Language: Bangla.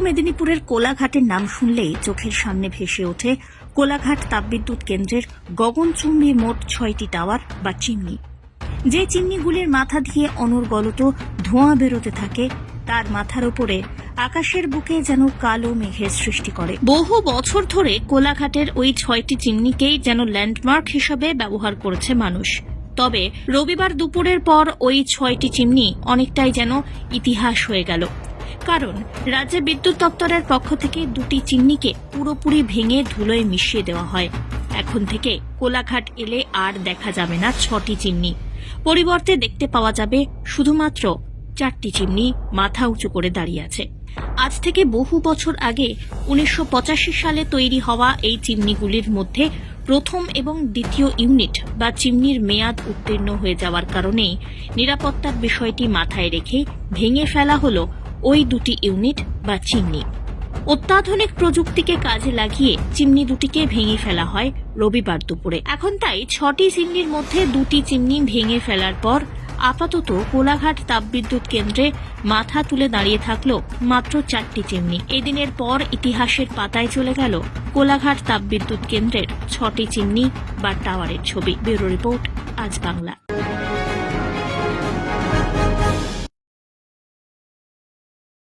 মেদিনীপুরের কোলাঘাটের নাম শুনলেই চোখের সামনে ভেসে ওঠে কোলাঘাট তাপবিদ্যুৎ কেন্দ্রের গগনচুম্বী মোট ছয়টি টাওয়ার বা চিমনি। যে চিমনিগুলির মাথা দিয়ে অনর্গলত ধোঁয়া বেরোতে থাকে, তার মাথার ওপরে আকাশের বুকে যেন কালো মেঘের সৃষ্টি করে। বহু বছর ধরে কোলাঘাটের ওই ছয়টি চিমনিকেই যেন ল্যান্ডমার্ক হিসাবে ব্যবহার করেছে মানুষ। তবে রবিবার দুপুরের পর ওই ছয়টি চিমনি অনেকটাই যেন ইতিহাস হয়ে গেল। কারণ রাজ্য বিদ্যুৎ দপ্তরের পক্ষ থেকে দুটি চিমনিকে পুরোপুরি ভেঙে ধুলোয় মিশিয়ে দেওয়া হয়। এখন থেকে কোলাঘাট এলে আর দেখা যাবে না ছটি চিমনি। পরিবর্তে দেখতে পাওয়া যাবে শুধুমাত্র চারটি চিমনি মাথা উঁচু করে দাঁড়িয়ে আছে। আজ থেকে বহু বছর আগে উনিশশো পঁচাশি সালে তৈরি হওয়া এই চিমনিগুলির মধ্যে প্রথম এবং দ্বিতীয় ইউনিট বা চিমনির মেয়াদ উত্তীর্ণ হয়ে যাওয়ার কারণেই নিরাপত্তার বিষয়টি মাথায় রেখে ভেঙে ফেলা হলো ওই দুটি ইউনিট বা চিমনি। অত্যাধুনিক প্রযুক্তিকে কাজে লাগিয়ে চিমনি দুটিকে ভেঙে ফেলা হয় রবিবার দুপুরে। এখন তাই ছটি চিমনির মধ্যে দুটি চিমনি ভেঙে ফেলার পর আপাতত কোলাঘাট তাপবিদ্যুৎ কেন্দ্রে মাথা তুলে দাঁড়িয়ে থাকল মাত্র চারটি চিমনি। এদিনের পর ইতিহাসের পাতায় চলে গেল কোলাঘাট তাপবিদ্যুৎ কেন্দ্রের ছটি চিমনি বা টাওয়ারের ছবি। ব্যুরো রিপোর্ট, আজ বাংলা।